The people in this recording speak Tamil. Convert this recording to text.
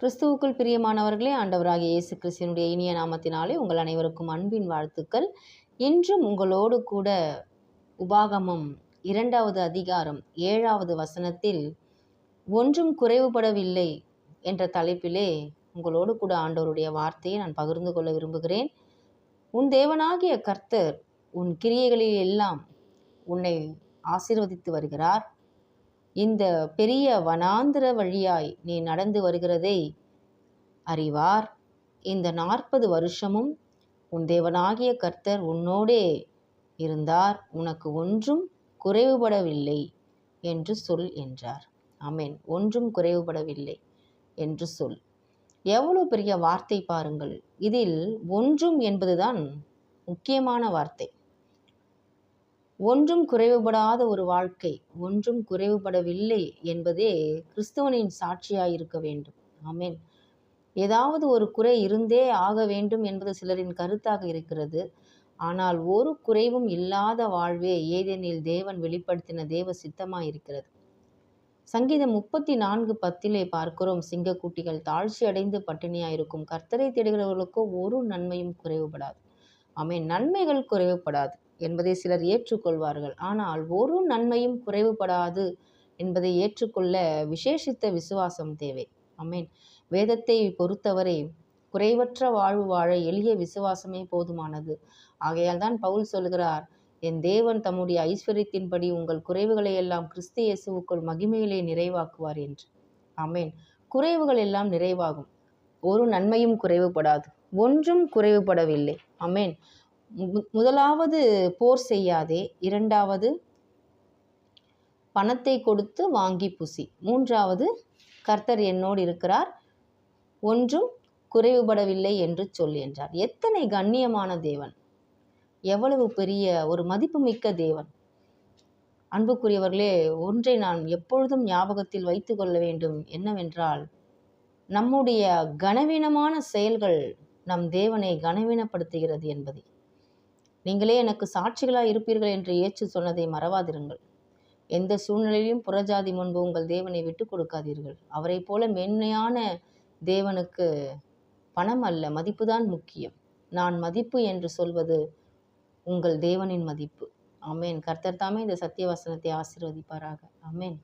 கிறிஸ்துவுக்குள் பிரியமானவர்களே ஆண்டவராகிய இயேசு கிறிஸ்தினுடைய இனிய நாமத்தினாலே உங்கள் அனைவருக்கும் அன்பின் வாழ்த்துக்கள். இன்றும் உங்களோடு கூட உபாகமம் இரண்டாவது அதிகாரம் ஏழாவது வசனத்தில் ஒன்றும் குறைவுபடவில்லை என்ற தலைப்பிலே உங்களோடு கூட ஆண்டவருடைய வார்த்தையை நான் பகிர்ந்து கொள்ள விரும்புகிறேன். உன் தேவனாகிய கர்த்தர் உன் கிரியைகளில் எல்லாம் உன்னை ஆசீர்வதித்து வருகிறார். இந்த பெரிய வனாந்திர வழியாய் நீ நடந்து வருகிறதை அறிவார். இந்த நாற்பது வருஷமும் உன் தேவனாகிய கர்த்தர் உன்னோடே இருந்தார். உனக்கு ஒன்றும் குறைவுபடவில்லை என்று சொல் என்றார். அமேன் ஒன்றும் குறைவுபடவில்லை என்று சொல். எவ்வளோ பெரிய வார்த்தை பாருங்கள். இதில் ஒன்றும் என்பதுதான் முக்கியமான வார்த்தை. ஒன்றும் குறைவுபடாத ஒரு வாழ்க்கை ஒன்றும் குறைவுபடவில்லை என்பதே கிறிஸ்தவனின் சாட்சியாக இருக்க வேண்டும். ஆமென். ஏதாவது ஒரு குறை இருந்தே ஆக வேண்டும் என்பது சிலரின் கருத்தாக இருக்கிறது. ஆனால் ஒரு குறைவும் இல்லாத வாழ்வே ஏதெனில் தேவன் வெளிப்படுத்தின தேவ சித்தமாக இருக்கிறது சங்கீதம் முப்பத்தி நான்கு பத்திலே பார்க்கிறோம் சிங்கக்குட்டிகள் தாழ்ச்சி அடைந்து பட்டினியாயிருக்கும். கர்த்தரை தேடுகிறவர்களுக்கோ ஒரு நன்மையும் குறைவுபடாது. ஆமே நன்மைகள் குறைவுபடாது. என்பதை சிலர் ஏற்றுக்கொள்வார்கள். ஆனால் ஒரு நன்மையும் குறைவுபடாது என்பதை ஏற்றுக்கொள்ள விசேஷித்த விசுவாசம் தேவை. ஆமென். வேதத்தை பொறுத்தவரை குறைவற்ற வாழ்வு வாழ எளிய விசுவாசமே போதுமானது. ஆகையால் தான் பவுல் சொல்கிறார் என் தேவன் தம்முடைய ஐஸ்வர்யத்தின்படி உங்கள் குறைவுகளை எல்லாம் கிறிஸ்து இயேசுவுக்குள் மகிமையிலே நிறைவாக்குவார் என்று. ஆமென். குறைவுகள் எல்லாம் நிறைவாகும். ஒரு நன்மையும் குறைவுபடாது. ஒன்றும் குறைவுபடவில்லை. அமேன் முதலாவது போர் செய்யாதே இரண்டாவது பணத்தை கொடுத்து வாங்கி புசி மூன்றாவது கர்த்தர் என்னோடு இருக்கிறார் ஒன்றும் குறைவுபடவில்லை என்று சொல் என்றார். எத்தனை கண்ணியமான தேவன் எவ்வளவு பெரிய ஒரு மதிப்புமிக்க தேவன். அன்புக்குரியவர்களே ஒன்றை நான் எப்பொழுதும் ஞாபகத்தில் வைத்து கொள்ள வேண்டும். என்னவென்றால் நம்முடைய கனவீனமான செயல்கள் நம் தேவனை கனவீனப்படுத்துகிறது என்பதை. நீங்களே எனக்கு சாட்சிகளாய் இருப்பீர்கள் என்று ஏற்று சொன்னதை மறவாதிருங்கள். எந்த சூழ்நிலையிலும் புறஜாதி முன்பு உங்கள் தேவனை விட்டு கொடுக்காதீர்கள். அவரைப் போல மென்மையான தேவனுக்கு பணம் அல்ல மதிப்புதான் முக்கியம். நான் மதிப்பு என்று சொல்வது உங்கள் தேவனின் மதிப்பு. அமேன் கர்த்தர் தாமே இந்த சத்திய வசனத்தை அமேன்